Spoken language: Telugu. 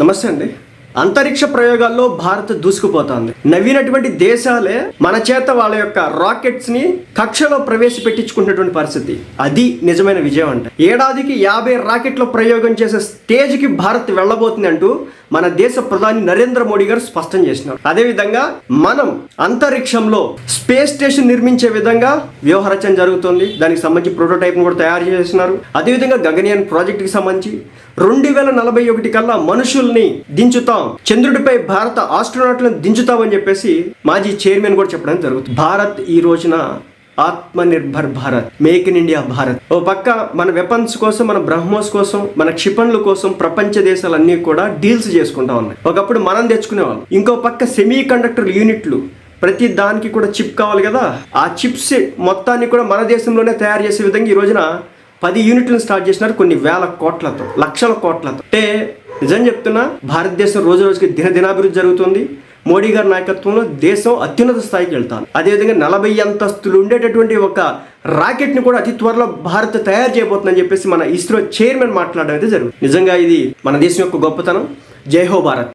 నమస్తే అండి. అంతరిక్ష ప్రయోగాల్లో భారత్ దూసుకుపోతోంది. నవ్వినటువంటి దేశాలే మన చేత వాళ్ళ యొక్క రాకెట్స్ని కక్షలో ప్రవేశపెట్టించుకున్నటువంటి పరిస్థితి. అది నిజమైన విజయం అంటే. ఏడాదికి యాభై రాకెట్ల ప్రయోగం చేసే స్టేజ్కి భారత్ వెళ్ళబోతుంది అంటూ మన దేశ ప్రధాని నరేంద్ర మోడీ గారు స్పష్టం చేసినారు. అదేవిధంగా మనం అంతరిక్షంలో స్పేస్ స్టేషన్ నిర్మించే విధంగా వ్యవహరచన జరుగుతుంది. దానికి సంబంధించి ప్రోటోటైప్ కూడా తయారు చేస్తున్నారు అదేవిధంగా గగనయాన్ ప్రాజెక్ట్కి సంబంధించి రెండు వేల నలభై ఒకటి కల్లా మనుషుల్ని దించుతాం. చంద్రుడిపై భారత ఆస్ట్రోనాట్లను దించుతామని చెప్పేసి మాజీ చైర్మన్ కూడా చెప్పడం జరుగుతుంది. భారత్ ఈ రోజున Atma Nirbhar Bharat make in India Bharat. ఓ పక్క మన వెపన్స్ కోసం మన బ్రహ్మోస్ కోసం మన క్షిపణుల కోసం ప్రపంచ దేశాలన్నీ కూడా డీల్స్ చేసుకుంటా ఉన్నాయి. ఒకప్పుడు మనం తెచ్చుకునేవాళ్ళం. ఇంకో పక్క సెమీ కండక్టర్ యూనిట్లు ప్రతి దానికి కూడా చిప్ కావాలి కదా. ఆ చిప్స్ మొత్తాన్ని కూడా మన దేశంలోనే తయారు చేసే విధంగా ఈ రోజున పది యూనిట్లను స్టార్ట్ చేసినారు కొన్ని వేల కోట్లతో లక్షల కోట్లతో. అంటే నిజం చెప్తున్నా భారతదేశం రోజు రోజుకి దినదినాభివృద్ధి జరుగుతుంది. మోడీ గారి నాయకత్వంలో దేశం అత్యున్నత స్థాయికి వెళ్తాను అదేవిధంగా నలభై అంతస్తులు ఉండేటటువంటి ఒక రాకెట్ని కూడా అతి త్వరలో భారత్ తయారు చేయబోతుందని చెప్పేసి మన ఇస్రో చైర్మన్ మాట్లాడడం అయితే జరుగుతుంది. నిజంగా ఇది మన దేశం యొక్క గొప్పతనం. జై హో భారత్.